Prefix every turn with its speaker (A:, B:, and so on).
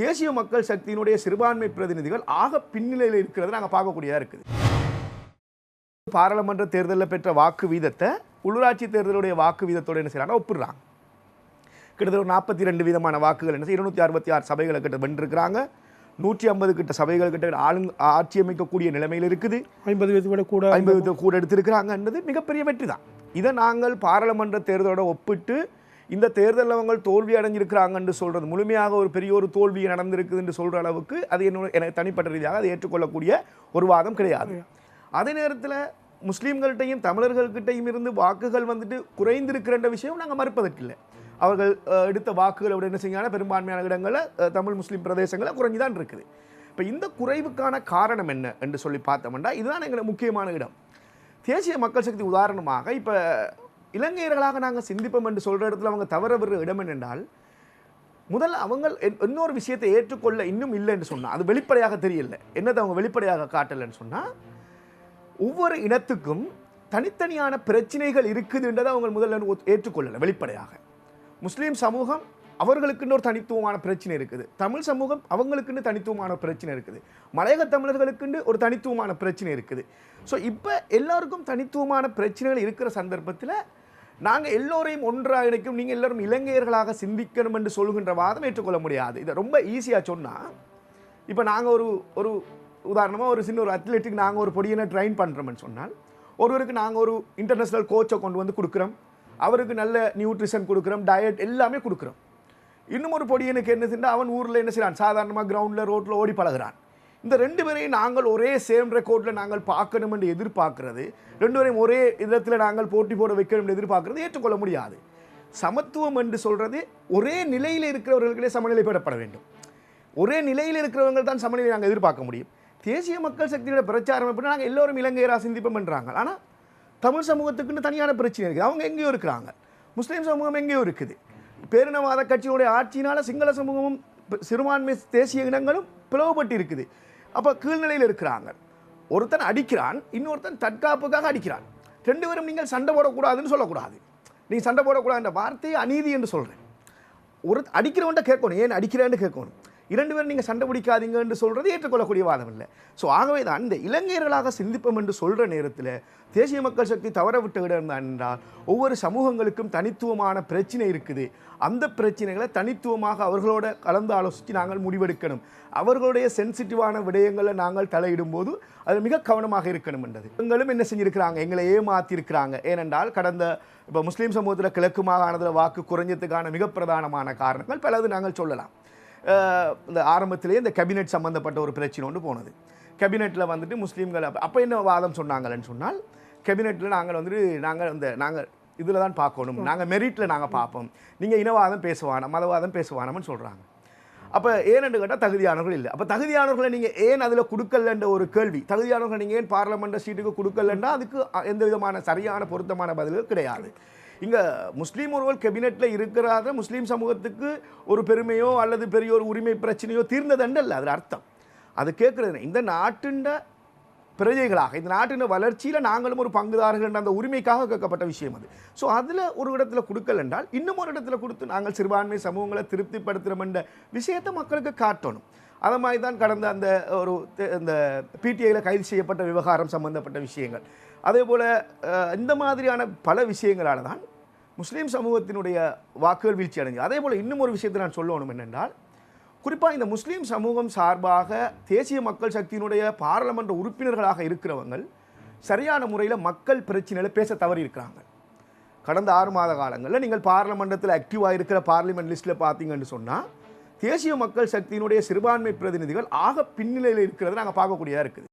A: தேசிய மக்கள் சக்தியினுடைய சிறுபான்மை பிரதிநிதிகள் ஆக பின்னிலையில் இருக்கிறத நாங்கள் பார்க்கக்கூடியதாக இருக்குது. பாராளுமன்ற தேர்தலில் பெற்ற வாக்கு வீதத்தை உள்ளூராட்சி தேர்தலுடைய வாக்கு வீதத்தோடு என்ன செய்யறாங்க ஒப்பிடுறாங்க. கிட்டத்தட்ட ஒரு நாற்பத்தி ரெண்டு விதமான வாக்குகள் என்ன செய்ய இருநூத்தி அறுபத்தி ஆறு சபைகளை கிட்ட வென்றிருக்கிறாங்க. நூற்றி ஐம்பது கிட்ட சபைகள் கிட்ட ஆளு ஆட்சி அமைக்கக்கூடிய நிலைமையில் இருக்குது.
B: ஐம்பது வயது விட கூட
A: ஐம்பது கூட எடுத்திருக்கிறாங்கன்றது மிகப்பெரிய வெற்றி தான் இதை நாங்கள் பாராளுமன்ற தேர்தலோட ஒப்பிட்டு இந்த தேர்தலில் அவங்க தோல்வி அடைஞ்சிருக்கிறாங்கன்னு சொல்கிறது முழுமையாக ஒரு பெரிய ஒரு தோல்வி நடந்திருக்குதுன்னு சொல்கிற அளவுக்கு அது என்னோட எனக்கு தனிப்பட்ட ரீதியாக அதை ஏற்றுக்கொள்ளக்கூடிய ஒரு வாதம் கிடையாது. அதே நேரத்தில் முஸ்லீம்கள்கிட்டையும் தமிழர்கள்கிட்டையும் இருந்து வாக்குகள் வந்துட்டு குறைந்திருக்கிற விஷயம் நாங்கள் மறுப்பதற்கில்லை. அவர்கள் எடுத்த எடுத்த வாக்குகளோட என்ன செய்யணும் பெரும்பான்மையான இடங்களில் தமிழ் முஸ்லீம் பிரதேசங்களில் குறைஞ்சி தான் இருக்குது. இப்போ இந்த குறைவுக்கான காரணம் என்ன என்று சொல்லி பார்த்தோம்னா இதுதான் எங்களுக்கு முக்கியமான இடம். தேசிய மக்கள் சக்தி உதாரணமாக இப்போ இலங்கையர்களாக நாங்கள் சிந்திப்போம் என்று சொல்கிற இடத்துல அவங்க தவற விடுற இடம் என்னென்றால் முதல்ல அவங்க என்- இன்னொரு விஷயத்தை ஏற்றுக்கொள்ள இன்னும் இல்லைன்னு சொன்னால் அது வெளிப்படையாக தெரியல. என்னதை அவங்க வெளிப்படையாக காட்டலைன்னு சொன்னால் ஒவ்வொரு இனத்துக்கும் தனித்தனியான பிரச்சனைகள் இருக்குதுன்றதை அவங்க முதல்ல ஏற்றுக்கொள்ளலை வெளிப்படையாக. முஸ்லீம் சமூகம் அவர்களுக்குன்னு ஒரு தனித்துவமான பிரச்சனை இருக்குது. தமிழ் சமூகம் அவங்களுக்குன்னு தனித்துவமான பிரச்சனை இருக்குது. மலையக தமிழர்களுக்குன்னு ஒரு தனித்துவமான பிரச்சனை இருக்குது. ஸோ இப்போ எல்லாருக்கும் தனித்துவமான பிரச்சனைகள் இருக்கிற சந்தர்ப்பத்தில் நாங்கள் எல்லோரையும் ஒன்றாக இணைக்கும் நீங்கள் எல்லாரும் இலங்கையர்களாக சிந்திக்கணும் என்று சொல்கின்ற வாதம் ஏற்றுக்கொள்ள முடியாது. இதை ரொம்ப ஈஸியாக சொன்னால் இப்போ நாங்கள் ஒரு ஒரு உதாரணமாக ஒரு சின்ன ஒரு அத்லெட்டிக் நாங்கள் ஒரு பொடியனை ட்ரைன் பண்ணுறோம்னு சொன்னால் ஒருவருக்கு நாங்கள் ஒரு இன்டர்நேஷ்னல் கோச்சை கொண்டு வந்து கொடுக்குறோம். அவருக்கு நல்ல நியூட்ரிஷன் கொடுக்குறோம் டயட் எல்லாமே கொடுக்குறோம். இன்னும் ஒரு பொடியனுக்கு என்ன செஞ்சால் அவன் ஊரில் என்ன செய்கிறான் சாதாரணமாக கிரவுண்டில் ரோட்டில் ஓடி பழகுறான். இந்த ரெண்டு பேரையும் நாங்கள் ஒரே சேம் ரெக்கார்டில் நாங்கள் பார்க்கணும் என்று எதிர்பார்க்கிறது. ரெண்டு பேரையும் ஒரே இடத்துல நாங்கள் போட்டி போட வைக்கணும் என்று எதிர்பார்க்கிறது ஏற்றுக்கொள்ள முடியாது. சமத்துவம் என்று சொல்கிறது ஒரே நிலையில் இருக்கிறவர்களுக்கே சமநிலைப்படப்பட வேண்டும். ஒரே நிலையில் இருக்கிறவங்க தான் சமநிலை நாங்கள் எதிர்பார்க்க முடியும். தேசிய மக்கள் சக்தியோட பிரச்சாரம் எப்படின்னா நாங்கள் எல்லோரும் இலங்கையராக சிந்திப்போம் பண்ணுறாங்க ஆனால் தமிழ் சமூகத்துக்குன்னு தனியான பிரச்சனை இருக்குது. அவங்க எங்கேயோ இருக்கிறாங்க. முஸ்லீம் சமூகம் எங்கேயோ இருக்குது. பேரினவாத கட்சியுடைய ஆட்சியினால சிங்கள சமூகமும் சிறுபான்மை தேசிய இனங்களும் பிளவுபட்டு இருக்குது அப்போ கீழ்நிலையில் இருக்கிறாங்க. ஒருத்தன் அடிக்கிறான் இன்னொருத்தன் தற்காப்புக்காக அடிக்கிறான். ரெண்டு பேரும் நீங்கள் சண்டை போடக்கூடாதுன்னு சொல்லக்கூடாது. நீ சண்டை போடக்கூடாதுன்ற வார்த்தையை அநீதி என்று சொல்கிறேன் ஒரு அடிக்கிறவன்ட்ட கேட்கணும் ஏன் அடிக்கிறேன்னு கேட்கணும். இரண்டு பேரும் நீங்கள் சண்டை பிடிக்காதீங்கன்னு சொல்கிறது ஏற்றுக்கொள்ளக்கூடிய வாதம் இல்லை. ஸோ ஆகவே தான் இந்த இளைஞர்களாக சிந்திப்போம் என்று சொல்கிற நேரத்தில் தேசிய மக்கள் சக்தி தவற விட்ட இடம் தான் என்றால் ஒவ்வொரு சமூகங்களுக்கும் தனித்துவமான பிரச்சனை இருக்குது. அந்த பிரச்சனைகளை தனித்துவமாக அவர்களோட கலந்து ஆலோசித்து நாங்கள் முடிவெடுக்கணும். அவர்களுடைய சென்சிட்டிவான விடயங்களை நாங்கள் தலையிடும் போது அது மிக கவனமாக இருக்கணும் என்றது. எங்களும் என்ன செஞ்சுருக்கிறாங்க? எங்களை ஏமாத்திருக்கிறாங்க. ஏனென்றால் கடந்த இப்போ முஸ்லீம் சமூகத்தில் கிழக்கு மாகாணத்தில் வாக்கு குறைஞ்சதுக்கான மிக பிரதானமான காரணங்கள் பலது நாங்கள் சொல்லலாம். இந்த ஆரம்பத்திலேயே இந்த கேபினெட் சம்மந்தப்பட்ட ஒரு பிரச்சனை ஒன்று போனது. கேபினெட்டில் வந்துட்டு முஸ்லீம்கள் அப்போ என்ன வாதம் சொன்னாங்கன்னு சொன்னால் கேபினெட்டில் நாங்கள் வந்துட்டு நாங்கள் இந்த நாங்கள் இதில் தான் பார்க்கணும். நாங்கள் மெரிட்டில் நாங்கள் பார்ப்போம். நீங்கள் இனவாதம் பேசுவானம் மதவாதம் பேசுவானம்னு சொல்கிறாங்க அப்போ ஏன்னு கேட்டால் தகுதியானவர்கள் இல்லை. அப்போ தகுதியானவர்களை நீங்கள் ஏன் அதில் கொடுக்கலன்ற ஒரு கேள்வி. தகுதியானவர்கள் நீங்கள் ஏன் பார்லமெண்ட் சீட்டுக்கு கொடுக்கலன்னா அதுக்கு எந்த விதமான சரியான பொருத்தமான பதில்கள் கிடையாது. இங்கே முஸ்லீம் ஒருவர் கேபினெட்டில் இருக்கிறாத முஸ்லீம் சமூகத்துக்கு ஒரு பெருமையோ அல்லது பெரிய ஒரு உரிமை பிரச்சனையோ தீர்ந்ததண்டல்ல அதில் அர்த்தம். அது கேட்குறது இந்த நாட்டுண்ட பிரஜைகளாக இந்த நாட்டின் வளர்ச்சியில் நாங்களும் ஒரு பங்குதாரர்கள் என்ற அந்த உரிமைக்காக கேட்கப்பட்ட விஷயம் அது. ஸோ அதில் ஒரு இடத்துல கொடுக்கல என்றால் இன்னும் ஒரு இடத்துல கொடுத்து நாங்கள் சிறுபான்மை சமூகங்களை திருப்திப்படுத்துகிறோம் என்ற விஷயத்தை மக்களுக்கு காட்டணும். அதை மாதிரி தான் கடந்த அந்த ஒரு இந்த பிடிஐயில் கைது செய்யப்பட்ட விவகாரம் சம்பந்தப்பட்ட விஷயங்கள். அதே போல் இந்த மாதிரியான பல விஷயங்களால் தான் முஸ்லீம் சமூகத்தினுடைய வாக்குகள் வீழ்ச்சி அடைஞ்சு அதே போல் இன்னும் ஒரு விஷயத்தை நான் சொல்லணும் என்னென்றால் குறிப்பாக இந்த முஸ்லீம் சமூகம் சார்பாக தேசிய மக்கள் சக்தியினுடைய பாராளுமன்ற உறுப்பினர்களாக இருக்கிறவங்கள் சரியான முறையில் மக்கள் பிரச்சனையில் பேச தவறி இருக்கிறாங்க. கடந்த ஆறு மாத காலங்களில் நீங்கள் பாராளுமன்றத்தில் ஆக்டிவாக இருக்கிற பார்லிமெண்ட் லிஸ்ட்டில் பார்த்தீங்கன்னு சொன்னால் தேசிய மக்கள் சக்தியினுடைய சிறுபான்மை பிரதிநிதிகள் ஆக பின்னிலையில் இருக்கிறத நாங்கள் பார்க்கக்கூடியதாக இருக்குது.